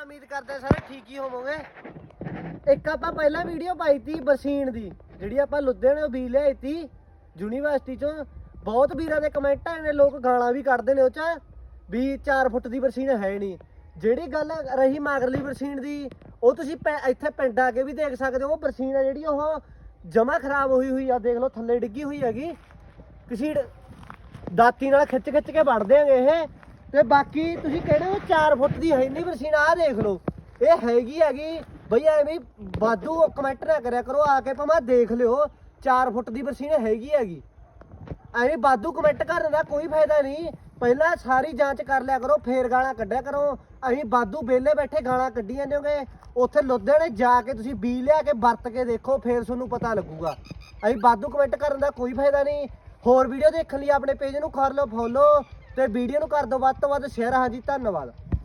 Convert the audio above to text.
ਤਾਂ ਉਮੀਦ ਕਰਦੇ ਸਾਰੇ ਠੀਕ ਹੀ ਹੋਵੋਗੇ। ਇੱਕ ਆਪਾਂ ਪਹਿਲਾਂ ਵੀਡੀਓ ਪਾਈ ਤੀ ਬਰਸੀਨ ਦੀ, ਜਿਹੜੀ ਆਪਾਂ ਲੁਧਿਆਣੇ ਬੀ ਲਿਆਈ ਤੀ। ਯੂਨੀਵਰਸਿਟੀ ਚੋਂ ਬਹੁਤ ਵੀਰਾਂ ਦੇ ਕਮੈਂਟ ਆਏ ਨੇ, ਲੋਕ ਗਾਲਾਂ ਵੀ ਕੱਢਦੇ ਨੇ ਉਹ ਚ, ਵੀ 4 ਫੁੱਟ ਦੀ ਬਰਸੀਨ ਹੈ ਨਹੀਂ। ਜਿਹੜੀ ਗੱਲ ਰਹੀ ਮਾਗਰਲੀ ਬਰਸੀਨ ਦੀ, ਉਹ ਤੁਸੀਂ ਪੈ- ਇੱਥੇ ਪਿੰਡ ਆ ਕੇ ਵੀ ਦੇਖ ਸਕਦੇ ਹੋ, ਉਹ ਬਰਸੀਨ ਆ ਜਿਹੜੀ, ਉਹ ਜਮਾ ਖਰਾਬ ਹੋਈ ਹੋਈ ਆ, ਦੇਖ ਲਓ ਥੱਲੇ ਡਿੱਗੀ ਹੋਈ ਹੈਗੀ। ਕਿਸੇ ਦਾਤੀ ਨਾਲ ਖਿੱਚ ਖਿੱਚ ਕੇ ਵੜਦੇ ਆਂਗੇ ਇਹ। ਤੇ ਬਾਕੀ ਤੁਸੀਂ ਕਹਿੰਦੇ ਹੋ 4 ਫੁੱਟ ਦੀ ਹੈ ਨਹੀਂ ਬਰਸੀਨ ਆਹ ਦੇਖ ਲਓ। ਇਹ ਹੈਗੀ ਹੈਗੀ, ਬਈ ਐਵੇਂ ਹੀ ਵਾਧੂ ਕਮੈਂਟ ਨਾ ਕਰਿਆ ਕਰੋ, ਆ ਕੇ ਭਾਵੇਂ ਦੇਖ ਲਿਓ 4 ਫੁੱਟ ਦੀ ਬਰਸੀਨ ਹੈਗੀ ਹੈਗੀ। ਐਵੇਂ ਵਾਧੂ ਕਮੈਂਟ ਕਰਨ ਦਾ ਕੋਈ ਫਾਇਦਾ ਨਹੀਂ। ਪਹਿਲਾਂ ਸਾਰੀ ਜਾਂਚ ਕਰ ਲਿਆ ਕਰੋ, ਫੇਰ ਗਾਲਾਂ ਕੱਢਿਆ ਕਰੋ। ਅਸੀਂ ਵਾਧੂ ਵਿਹਲੇ ਬੈਠੇ ਗਾਲਾਂ ਕੱਢੀ ਜਾਂਦੇ ਹੋਗੇ। ਉੱਥੇ ਲੁਧਿਆਣੇ ਜਾ ਕੇ ਤੁਸੀਂ ਬੀ ਲਿਆ ਕੇ ਵਰਤ ਕੇ ਦੇਖੋ, ਫੇਰ ਤੁਹਾਨੂੰ ਪਤਾ ਲੱਗੂਗਾ। ਅਸੀਂ ਵਾਧੂ ਕਮੈਂਟ ਕਰਨ ਦਾ ਕੋਈ ਫਾਇਦਾ ਨਹੀਂ। ਹੋਰ ਵੀਡੀਓ ਦੇਖਣ ਲਈ, ਆਪਣੇ ਪੇਜ ਨੂੰ ਕਰ ਲਓ ਫੋਲੋ ਤੇ ਵੀਡੀਓ ਨੂੰ ਕਰ ਦਿਓ ਵੱਧ ਤੋਂ ਵੱਧ ਸ਼ੇਅਰ। ਹਾਂਜੀ ਧੰਨਵਾਦ।